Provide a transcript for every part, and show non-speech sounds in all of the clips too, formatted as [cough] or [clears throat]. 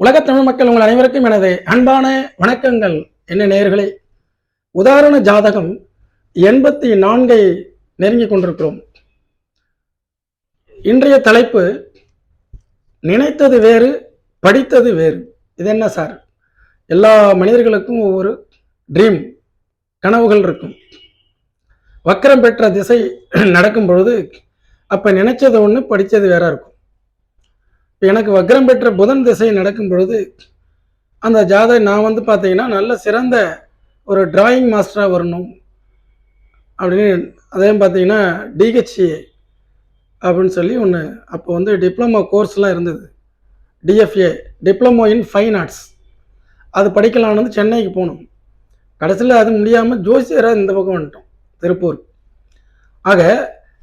உலகத் தமிழ் மக்கள் உங்கள் அனைவருக்கும் எனது அன்பான வணக்கங்கள். என்ன நேர்களே உதாரண ஜாதகம் எண்பத்தி நான்கை நெருங்கி கொண்டிருக்கிறோம். இன்றைய தலைப்பு நினைத்தது வேறு படித்தது வேறு. இது என்ன சார்? எல்லா மனிதர்களுக்கும் ஒவ்வொரு ட்ரீம் கனவுகள் இருக்கும். வக்கரம் பெற்ற திசை [clears throat] நடக்கும் பொழுது அப்போ நினைச்சது ஒன்று படித்தது வேற இருக்கும். இப்போ எனக்கு வக்ரம் பெற்ற புதன் திசை நடக்கும் பொழுது அந்த ஜாதை நான் வந்து பார்த்தீங்கன்னா நல்ல சிறந்த ஒரு டிராயிங் மாஸ்டராக வரணும். அப்படின்னு அதே பார்த்தீங்கன்னா டிஹெச்ஏ அப்படின்னு சொல்லி ஒன்று அப்போ வந்து டிப்ளமோ கோர்ஸ்லாம் இருந்தது. DFA diploma in fine arts அது படிக்கலாம்னு வந்து சென்னைக்கு போனோம். கடைசியில் அது முடியாமல் ஜோசியராக இந்த பக்கம் வந்துட்டோம் திருப்பூர். ஆக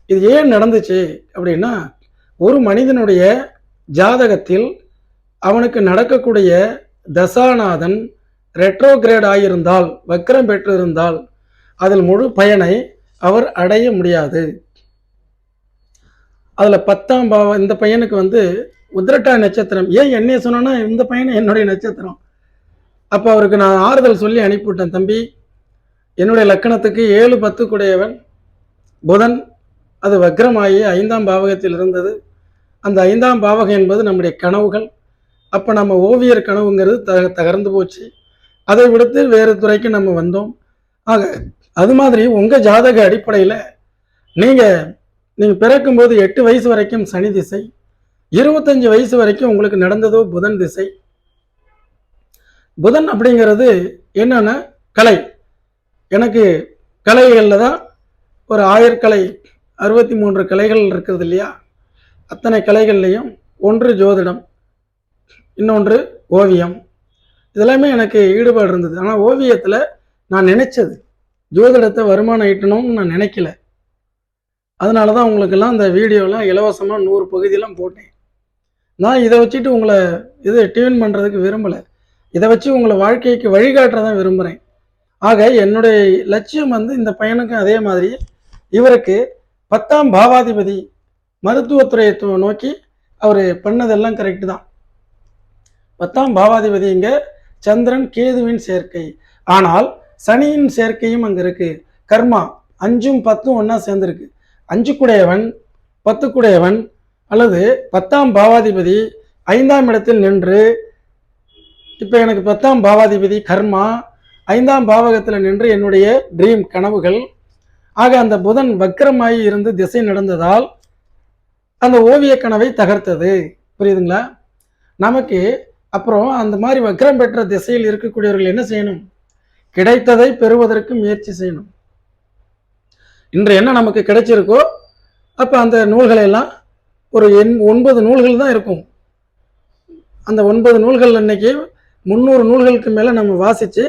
இது ஏன் நடந்துச்சு அப்படின்னா ஒரு மனிதனுடைய ஜாதகத்தில் அவனுக்கு நடக்கக்கூடிய தசாநாதன் ரெட்ரோகிரேட் ஆகியிருந்தால் வக்ரம் பெற்றிருந்தால் அதில் முழு பயனை அவர் அடைய முடியாது. அதில் பத்தாம் பாவம் இந்த பையனுக்கு வந்து உத்ரட்டா நட்சத்திரம். ஏன் என்னைய சொன்னா இந்த பையன் என்னுடைய நட்சத்திரம். அப்போ அவருக்கு நான் ஆறுதல் சொல்லி அனுப்பிவிட்டேன் தம்பி. என்னுடைய லக்கணத்துக்கு ஏழு பத்து கூடையவன் புதன். அது வக்ரமாகி ஐந்தாம் பாவகத்தில் இருந்தது. அந்த ஐந்தாம் பாவகம் என்பது நம்முடைய கனவுகள். அப்போ நம்ம ஓவியர் கனவுங்கிறது த தகர்ந்து போச்சு. அதை விடுத்து வேறு துறைக்கு நம்ம வந்தோம். ஆக அது மாதிரி உங்கள் ஜாதக அடிப்படையில் நீங்கள் நீங்கள் பிறக்கும்போது எட்டு வயசு வரைக்கும் சனி திசை இருபத்தஞ்சு வயசு வரைக்கும் உங்களுக்கு நடந்ததோ புதன் திசை. புதன் அப்படிங்கிறது என்னென்னா கலை. எனக்கு கலைகளில் தான் ஒரு ஆயிரக்கலை அறுபத்தி மூன்று கலைகள் இருக்கிறது இல்லையா? அத்தனை கலைகள்லேயும் ஒன்று ஜோதிடம் இன்னொன்று ஓவியம். இதெல்லாமே எனக்கு ஈடுபாடு இருந்தது. ஆனால் ஓவியத்தில் நான் நினைச்சது ஜோதிடத்தை வருமானம் ஈட்டணும்னு நான் நினைக்கல. அதனால தான் உங்களுக்கெல்லாம் இந்த வீடியோலாம் இலவசமாக நூறு பகுதியெல்லாம் போட்டேன். நான் இதை வச்சுட்டு உங்களை இது டியூன் பண்ணுறதுக்கு விரும்பலை. இதை வச்சு உங்களை வாழ்க்கைக்கு வழிகாட்டுறதான் விரும்புகிறேன் ஆக என்னுடைய லட்சியம் வந்து இந்த பையனுக்கும் அதே மாதிரி. இவருக்கு பத்தாம் பாவாதிபதி மருத்துவத்துறையை நோக்கி அவர் பண்ணதெல்லாம் கரெக்டு தான். பத்தாம் பாவாதிபதி இங்கே சந்திரன் கேதுவின் சேர்க்கை. ஆனால் சனியின் சேர்க்கையும் அங்கே இருக்குது கர்மா அஞ்சும் பத்தும் ஒன்றா சேர்ந்துருக்கு. அஞ்சு குடையவன் பத்து குடையவன் அல்லது பத்தாம் பாவாதிபதி ஐந்தாம் இடத்தில் நின்று இப்போ எனக்கு பத்தாம் பாவாதிபதி கர்மா ஐந்தாம் பாவகத்தில் நின்று என்னுடைய ட்ரீம் கனவுகள். ஆக அந்த புதன் வக்கரமாகி இருந்து திசை நடந்ததால் அந்த ஓவிய கனவை தகர்த்தது. புரியுதுங்களா? நமக்கு அப்புறம் அந்த மாதிரி வக்ரம் பெற்ற திசையில் இருக்கக்கூடியவர்கள் என்ன செய்யணும்? கிடைத்ததை பெறுவதற்கு முயற்சி செய்யணும். இன்று என்ன நமக்கு கிடைச்சிருக்கோ அப்போ அந்த நூல்களை எல்லாம் ஒரு எண் ஒன்பது நூல்கள் தான் இருக்கும். அந்த ஒன்பது நூல்கள் இன்னைக்கு முந்நூறு நூல்களுக்கு மேலே நம்ம வாசித்து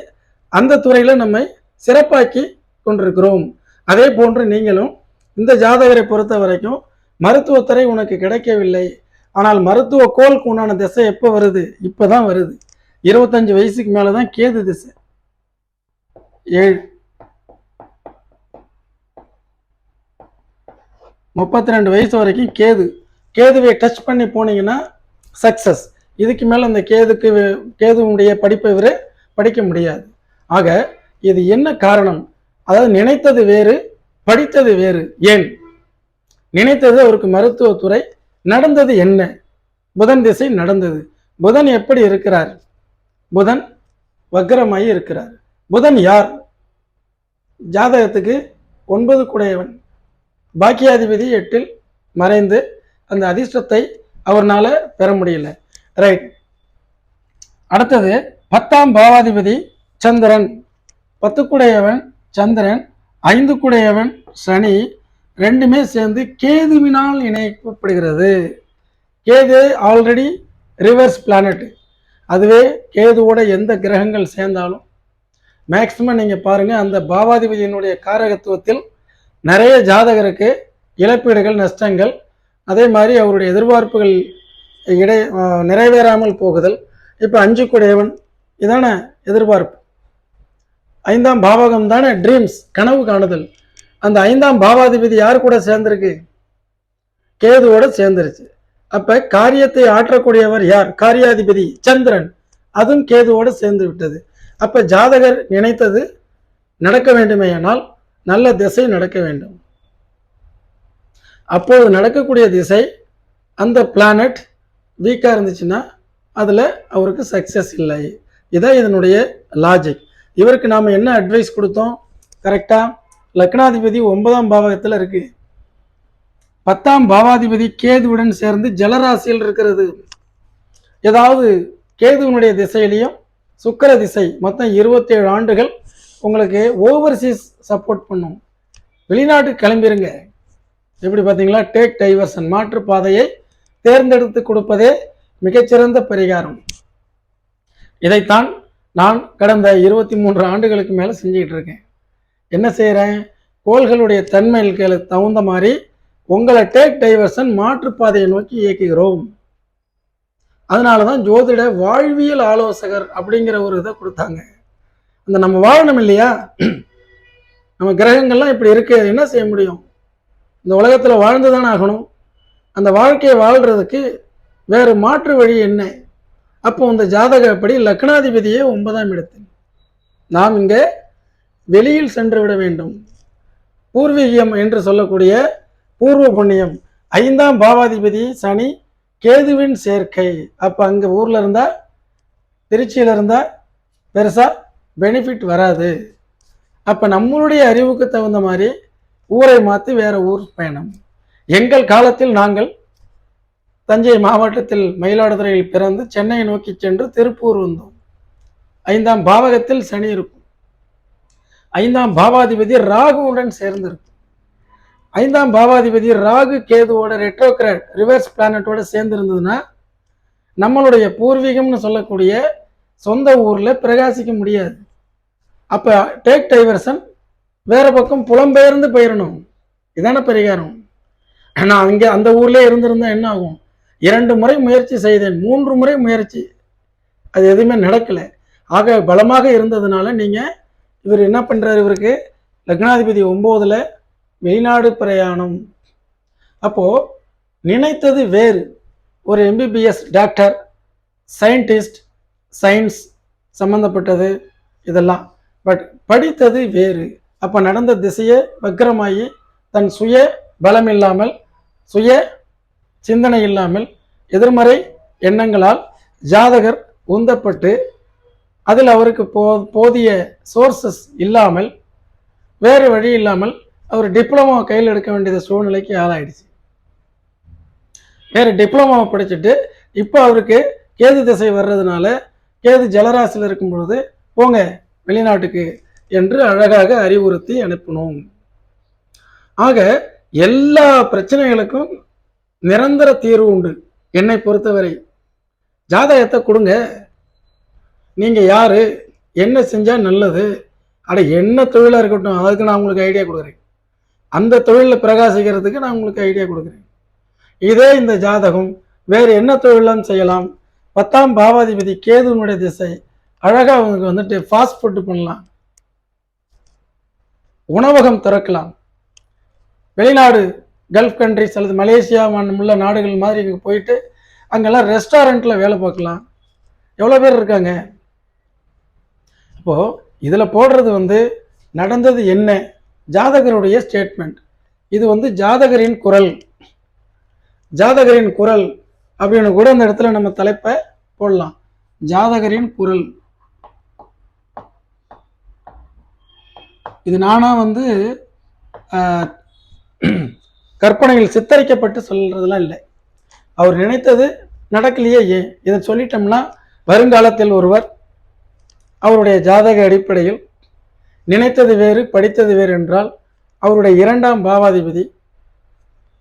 அந்த துறையில் நம்மை சிறப்பாக்கி கொண்டிருக்கிறோம். அதே போன்று நீங்களும் இந்த ஜாதகரை பொறுத்த வரைக்கும் மருத்துவத்துறை உனக்கு கிடைக்கவில்லை. ஆனால் மருத்துவ கோலுக்கு உண்டான திசை எப்போ வருது? இப்போ தான் வருது. இருபத்தஞ்சு வயசுக்கு மேலே தான் கேது திசை. ஏழு. முப்பத்தி ரெண்டு வயசு வரைக்கும் கேது. கேதுவை டச் பண்ணி போனீங்கன்னா சக்ஸஸ் இதுக்கு மேலே அந்த கேதுக்கு கேதுவுடைய படிப்பை இவர் படிக்க முடியாது. ஆக இது என்ன காரணம்? அதாவது நினைத்தது வேறு படித்தது வேறு. ஏன்? நினைத்தது அவருக்கு மருத்துவத்துறை நடந்தது என்ன? புதன் திசை நடந்தது. புதன் எப்படி இருக்கிறார்? புதன் வக்ரமாயி இருக்கிறார். புதன் யார்? ஜாதகத்துக்கு ஒன்பது குடையவன். பாக்கியாதிபதி எட்டில் மறைந்து அந்த அதிர்ஷ்டத்தை அவர்னால பெற முடியல. ரைட் அடுத்தது பத்தாம் பாவாதிபதி சந்திரன். பத்து குடையவன் சந்திரன் ஐந்து குடையவன் சனி ரெண்டுமே சேர்ந்து கேதுவினால் இணைக்கப்படுகிறது. கேது ஆல்ரெடி ரிவர்ஸ் பிளானட்டு அதுவே கேதுவோட எந்த கிரகங்கள் சேர்ந்தாலும். மேக்சிமம் நீங்கள் பாருங்கள் அந்த பாவாதிபதியினுடைய காரகத்துவத்தில் நிறைய ஜாதகருக்கு இழப்பீடுகள் நஷ்டங்கள். அதே மாதிரி அவருடைய எதிர்பார்ப்புகள் இடை நிறைவேறாமல் போகுதல். இப்போ அஞ்சு குடையவன் இதான எதிர்பார்ப்பு. ஐந்தாம் பாவகம் தானே ட்ரீம்ஸ் கனவு காணுதல். அந்த ஐந்தாம் பாவாதிபதி யார் கூட சேர்ந்திருக்கு? கேதுவோட சேர்ந்துருச்சு. அப்ப காரியத்தை ஆற்றக்கூடியவர் யார்? காரியாதிபதி சந்திரன். அதுவும் கேதுவோடு சேர்ந்து விட்டது. அப்ப ஜாதகர் நினைத்தது நடக்க வேண்டுமேயானால் நல்ல திசை நடக்க வேண்டும். அப்போது நடக்கக்கூடிய திசை அந்த பிளானட் வீக்காக இருந்துச்சுன்னா அதில் அவருக்கு சக்ஸஸ் இல்லை. இதான் இதனுடைய லாஜிக் இவருக்கு நாம் என்ன அட்வைஸ் கொடுத்தோம்? கரெக்டாக லக்னாதிபதி ஒன்பதாம் பாவகத்தில் இருக்கு. பத்தாம் பாவாதிபதி கேதுவுடன் சேர்ந்து ஜலராசியில் இருக்கிறது. ஏதாவது கேதுவனுடைய திசையிலையும் சுக்கிர திசை மொத்தம் இருபத்தேழு ஆண்டுகள் உங்களுக்கு ஓவர்சீஸ் சப்போர்ட் பண்ணும். வெளிநாட்டுக்கு கிளம்பிருங்க. எப்படி பார்த்தீங்களா? டேக் டைவர்சன் மாற்றுப்பாதையை தேர்ந்தெடுத்து கொடுப்பதே மிகச்சிறந்த பரிகாரம். இதைத்தான் நான் கடந்த இருபத்தி மூன்று ஆண்டுகளுக்கு மேலே செஞ்சுக்கிட்டு இருக்கேன். என்ன செய்கிறேன் கோள்களுடைய தன்மைகளுக்கு தகுந்த மாதிரி உங்களை டேக் டைவர்சன் மாற்றுப்பாதையை நோக்கி இயக்குகிறோம். அதனால தான் ஜோதிட வாழ்வியல் ஆலோசகர் அப்படிங்கிற ஒரு இதை கொடுத்தாங்க. அந்த நம்ம வாழணும் இல்லையா? நம்ம கிரகங்கள்லாம் இப்படி இருக்கு என்ன செய்ய முடியும்? இந்த உலகத்தில் வாழ்ந்து தானே ஆகணும். அந்த வாழ்க்கையை வாழ்கிறதுக்கு வேறு மாற்று வழி என்ன? அப்போ இந்த ஜாதகப்படி லக்னாதிபதியே ஒன்பதாம் இடத்தில். நாம் இங்கே வெளியில் சென்று விட வேண்டும். பூர்வீகம் என்று சொல்லக்கூடிய பூர்வ புண்ணியம் ஐந்தாம் பாவாதிபதி சனி கேதுவின் சேர்க்கை. அப்போ அங்கே ஊரில் இருந்தால் திருச்சியில் இருந்தால் பெருசாக பெனிஃபிட் வராது. அப்போ நம்மளுடைய அறிவுக்கு தகுந்த மாதிரி ஊரை மாற்றி வேறு ஊர் பயணம். எங்கள் காலத்தில் நாங்கள் தஞ்சை மாவட்டத்தில் மயிலாடுதுறையில் பிறந்து சென்னையை நோக்கி சென்று திருப்பூர் வந்தோம். ஐந்தாம் பாவகத்தில் சனி இருக்கும். ஐந்தாம் பாவாதிபதி ராகுவுடன் சேர்ந்திருக்கும். ஐந்தாம் பாவாதிபதி ராகு கேதுவோட ரெட்ரோகிராட் ரிவர்ஸ் பிளானட்டோட சேர்ந்துருந்ததுன்னா நம்மளுடைய பூர்வீகம்னு சொல்லக்கூடிய சொந்த ஊரில் பிரகாசிக்க முடியாது. அப்போ டேக் டைவர்சன் வேறு பக்கம் புலம்பெயர்ந்து போயிடணும் இதான பரிகாரம். நான் அங்கே அந்த ஊர்லேயே இருந்திருந்தா என்ன ஆகும்? இரண்டு முறை முயற்சி செய்தேன் மூன்று முறை முயற்சி. அது எதுவுமே நடக்கலை. ஆக பலமாக இருந்ததுனால நீங்கள் இவர் என்ன பண்ணுறாரு இவருக்கு? லக்னாதிபதி ஒம்போதில் வெளிநாடு பிரயாணம். அப்போது நினைத்தது வேறு. ஒரு எம்பிபிஎஸ் டாக்டர் சயின்டிஸ்ட் சயின்ஸ் சம்மந்தப்பட்டது இதெல்லாம். பட் படித்தது வேறு. அப்போ நடந்த திசையே வக்கரமாகி தன் சுய பலம் இல்லாமல் சுய சிந்தனை இல்லாமல் எதிர்மறை எண்ணங்களால் ஜாதகர் உந்தப்பட்டு அதில் அவருக்கு போ போதிய சோர்சஸ் இல்லாமல் வேறு வழி இல்லாமல் அவர் டிப்ளமோ கையில் எடுக்க வேண்டிய சூழ்நிலைக்கு ஆளாயிடுச்சு. வேறு டிப்ளமோவை படிச்சுட்டு இப்போ அவருக்கு கேது திசை வர்றதுனால கேது ஜலராசியில் இருக்கும் பொழுது போங்க வெளிநாட்டுக்கு என்று அழகாக அறிவுறுத்தி அனுப்பினோம். ஆக எல்லா பிரச்சனைகளுக்கும் நிரந்தர தீர்வு உண்டு. என்னை பொறுத்தவரை. ஜாதகத்தை கொடுங்க. நீங்கள் யார்? என்ன செஞ்சால் நல்லது? அட என்ன தொழிலாக இருக்கட்டும் அதுக்கு நான் உங்களுக்கு ஐடியா கொடுக்குறேன். அந்த தொழிலில் பிரகாசிக்கிறதுக்கு நான் உங்களுக்கு ஐடியா கொடுக்குறேன். இதே இந்த ஜாதகம் வேறு என்ன தொழிலாம் செய்யலாம்? பத்தாம் பாவாதிபதி கேதுனுடைய திசை. அழகாக அவங்களுக்கு வந்துட்டு ஃபாஸ்ட் ஃபுட்டு பண்ணலாம். உணவகம் திறக்கலாம். வெளிநாடு கல்ஃப் கண்ட்ரிஸ் அல்லது மலேசியா உள்ள நாடுகள் மாதிரி இங்கே போயிட்டு அங்கெல்லாம் ரெஸ்டாரண்ட்டில் வேலை பார்க்கலாம். எவ்வளோ பேர் இருக்காங்க? இப்போது இதில் போடுறது வந்து நடந்தது என்ன? ஜாதகருடைய ஸ்டேட்மெண்ட் இது வந்து ஜாதகரின் குரல். ஜாதகரின் குரல் அப்படின்னு கூட அந்த இடத்துல நம்ம தலைப்பை போடலாம். ஜாதகரின் குரல். இது நானா வந்து கற்பனையில் சித்தரிக்கப்பட்டு சொல்றதெல்லாம் இல்லை. அவர் நினைத்தது நடக்கலையே ஏன்? இதை சொல்லிட்டோம்னா வருங்காலத்தில் ஒருவர் அவருடைய ஜாதக அடிப்படையில் நினைத்தது வேறு படித்தது வேறு என்றால் அவருடைய இரண்டாம் பாவாதிபதி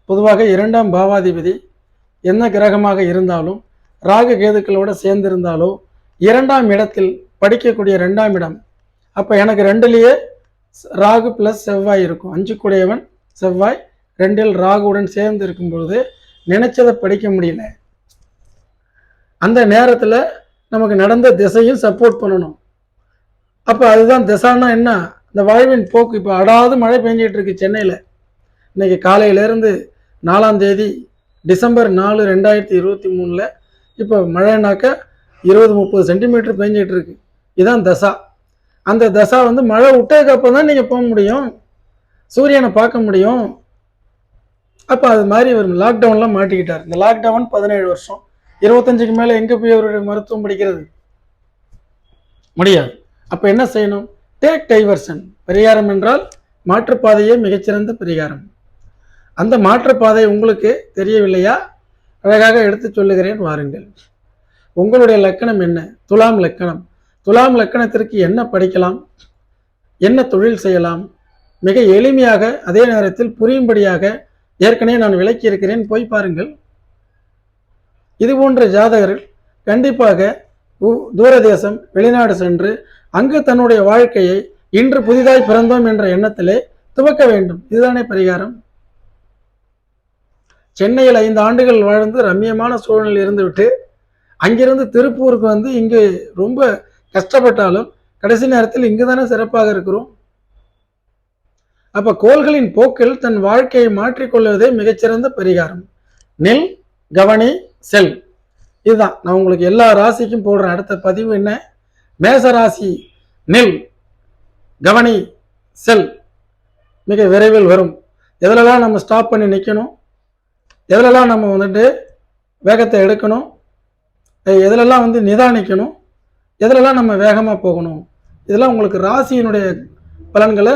பொதுவாக இரண்டாம் பாவாதிபதி என்ன கிரகமாக இருந்தாலும் ராகு கேதுக்களோடு சேர்ந்திருந்தாலோ இரண்டாம் இடத்தில் படிக்கக்கூடிய ரெண்டாம் இடம். அப்போ எனக்கு ரெண்டுலேயே ராகு ப்ளஸ் செவ்வாய் இருக்கும். அஞ்சு கூடையவன் செவ்வாய் ரெண்டில் ராகுவுடன் சேர்ந்து இருக்கும் பொழுது நினைச்சதை படிக்க முடியல. அந்த நேரத்தில் நமக்கு நடந்த திசையும் சப்போர்ட் பண்ணணும். அப்போ அதுதான் திசான்னா என்ன? இந்த வாயுவின் போக்கு. இப்போ அடாது மழை பெஞ்சிட்டு இருக்கு சென்னையில். இன்னைக்கு காலையிலேருந்து நாலாம் தேதி டிசம்பர் நாலு ரெண்டாயிரத்தி இருபத்தி மூணில் இப்போ மழைனாக்கா இருபது முப்பது சென்டிமீட்டர் பெஞ்சிட்டு இருக்கு இதுதான் தசா. அந்த தசா வந்து மழை விட்டதுக்கு அப்புறம் தான் நீங்கள் போக முடியும். சூரியனை பார்க்க முடியும். அப்போ அது மாதிரி இவர் லாக்டவுன்லாம் மாட்டிக்கிட்டார். இந்த லாக்டவுன் பதினேழு வருஷம். இருபத்தஞ்சுக்கு மேலே எங்கே போய் அவருடைய மருத்துவம் படிக்கிறது? முடியாது. அப்போ என்ன செய்யணும்? டேக் டைவர்ஷன் பரிகாரம் என்றால் மாற்றுப்பாதையே மிகச்சிறந்த பரிகாரம். அந்த மாற்றுப்பாதை உங்களுக்கு தெரியவில்லையா? அழகாக எடுத்து சொல்லுகிறேன் வாருங்கள். உங்களுடைய லக்கணம் என்ன? துலாம் லக்கணம். துலாம் லக்கணத்திற்கு என்ன படிக்கலாம்? என்ன தொழில் செய்யலாம்? மிக எளிமையாக அதே நேரத்தில் புரியும்படியாக ஏற்கனவே நான் விளக்கியிருக்கிறேன். போய் பாருங்கள். இது போன்ற ஜாதகர்கள் கண்டிப்பாக தூரதேசம் வெளிநாடு சென்று அங்கு தன்னுடைய வாழ்க்கையை இன்று புதிதாய் பிறந்தோம் என்ற எண்ணத்திலே துவக்க வேண்டும். இதுதானே பரிகாரம்? சென்னையில் ஐந்து ஆண்டுகள் வாழ்ந்து ரம்மியமான சூழ்நிலை இருந்துவிட்டு அங்கிருந்து திருப்பூருக்கு வந்து இங்கு ரொம்ப கஷ்டப்பட்டாலும் கடைசி நேரத்தில் இங்கு தானே சிறப்பாக இருக்கிறோம். அப்போ கோள்களின் போக்கில் தன் வாழ்க்கையை மாற்றிக்கொள்வதே மிகச்சிறந்த பரிகாரம். நெல் கவனி செல். இதுதான். நான் உங்களுக்கு எல்லா ராசிக்கும் போடுற அடுத்த பதிவு என்ன? மேச ராசி நெல் கவனி செல். மிக விரைவில் வரும். எதிலெல்லாம் நம்ம ஸ்டாப் பண்ணி நிற்கணும் எதிலெல்லாம் நம்ம வந்துட்டு வேகத்தை எடுக்கணும்? எ- எதிலெல்லாம் வந்து நிதானிக்கணும்? எதிலெல்லாம் நம்ம வேகமாக போகணும்? இதெல்லாம் உங்களுக்கு ராசியினுடைய பலன்களை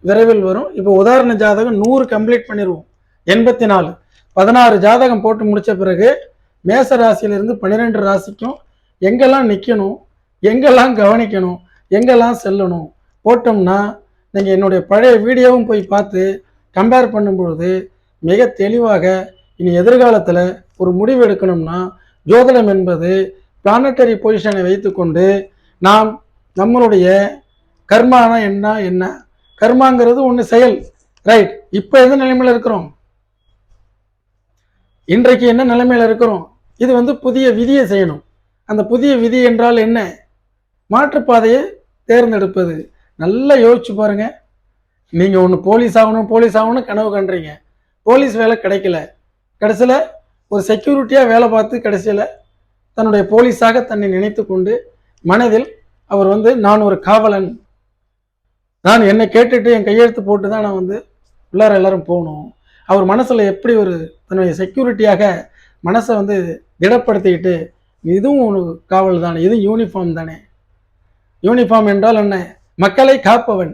விரைவில் வரும். இப்போ உதாரண ஜாதகம் நூறு கம்ப்ளீட் பண்ணிடுவோம் எண்பத்தி நாலு பதினாறு ஜாதகம் போட்டு முடித்த பிறகு மேச ராசியிலிருந்து பன்னிரெண்டு ராசிக்கும் எங்கெல்லாம் நிற்கணும் எங்கெல்லாம் கவனிக்கணும் எங்கெல்லாம் செல்லணும் போட்டோம்னா நீங்கள் என்னுடைய பழைய வீடியோவும் போய் பார்த்து கம்பேர் பண்ணும்பொழுது மிக தெளிவாக இனி எதிர்காலத்தில் ஒரு முடிவு எடுக்கணும்னா ஜோதிடம் என்பது பிளானட்டரி பொசிஷனை வைத்துக்கொண்டு நாம் நம்மளுடைய கர்மானா என்ன என்ன? கர்மாங்கிறது ஒன்று செயல் ரைட் இப்போ எந்த நிலைமையில் இருக்கிறோம்? இன்றைக்கு என்ன நிலைமையில் இருக்கிறோம்? இது வந்து புதிய விதியை செய்யணும். அந்த புதிய விதி என்றால் என்ன? மாற்றுப்பாதையை தேர்ந்தெடுப்பது. நல்லா யோசிச்சு பாருங்க. நீங்கள் ஒன்று போலீஸ் ஆகணும் போலீஸ் ஆகணும் கனவு கண்டுறீங்க போலீஸ் வேலை கிடைக்கல. கடைசியில் ஒரு செக்யூரிட்டியாக வேலை பார்த்து கடைசியில் தன்னுடைய போலீஸாக தன்னை நினைத்து கொண்டு மனதில் அவர் வந்து நான் ஒரு காவலன். நான் என்னை கேட்டுட்டு என் கையெழுத்து போட்டு தான் நான் வந்து உள்ளார எல்லாரும் போகணும். அவர் மனசில் எப்படி ஒரு தன்னுடைய செக்யூரிட்டியாக மனசை வந்து திடப்படுத்திக்கிட்டு இதுவும் ஒரு காவல் தானே இதுவும் யூனிஃபார்ம் தானே யூனிஃபார்ம் என்றால் என்ன? மக்களை காப்பவன்.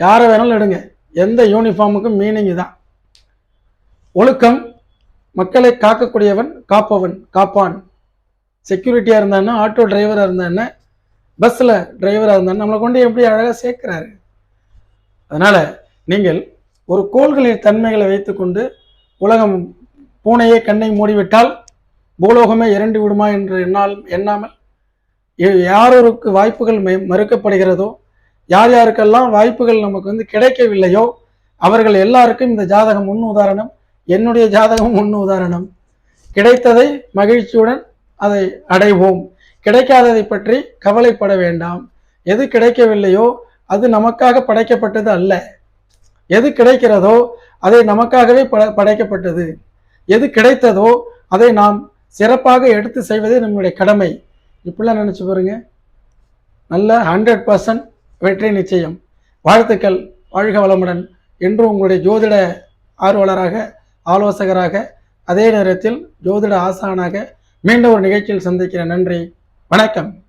யாரை வேணாலும் எடுங்க. எந்த யூனிஃபார்முக்கும் மீனிங் தான் ஒழுக்கம் மக்களை காக்கக்கூடியவன் காப்பவன் காப்பான். செக்யூரிட்டியாக இருந்தான்னா ஆட்டோ டிரைவராக இருந்தானே பஸ்ஸில் டிரைவராக இருந்தானே நம்மளை கொண்டு எப்படி அழகாக சேர்க்குறாரு? அதனால் நீங்கள் ஒரு கோள்களின் தன்மைகளை வைத்துக்கொண்டு உலகம் பூனையை கண்ணை மூடிவிட்டால் பூலோகமே இரண்டு விடுமா என்று எண்ணால் எண்ணாமல் யாரொருக்கு வாய்ப்புகள் மெ- மறுக்கப்படுகிறதோ யார் யாருக்கெல்லாம் வாய்ப்புகள் நமக்கு வந்து கிடைக்கவில்லையோ அவர்கள் எல்லாருக்கும் இந்த ஜாதகம் முன் உதாரணம் என்னுடைய ஜாதகம் முன் உதாரணம். கிடைத்ததை மகிழ்ச்சியுடன் அதை அடைவோம். கிடைக்காததை பற்றி கவலைப்பட வேண்டாம். எது கிடைக்கவில்லையோ அது நமக்காக படைக்கப்பட்டது அல்ல. எது கிடைக்கிறதோ அதை நமக்காகவே பட படைக்கப்பட்டது. எது கிடைத்ததோ அதை நாம் சிறப்பாக எடுத்து செய்வதே நம்முடைய கடமை. இப்படிலாம் நினச்சி பாருங்க. நல்ல ஹண்ட்ரட் பர்சன்ட் வெற்றி நிச்சயம். வாழ்த்துக்கள் வாழ்க வளமுடன். என்று உங்களுடைய ஜோதிட ஆர்வலராக ஆலோசகராக அதே நேரத்தில் ஜோதிட ஆசானாக மீண்டும் ஒரு நிகழ்ச்சியில் சந்திக்கிறேன். நன்றி. வணக்கம்.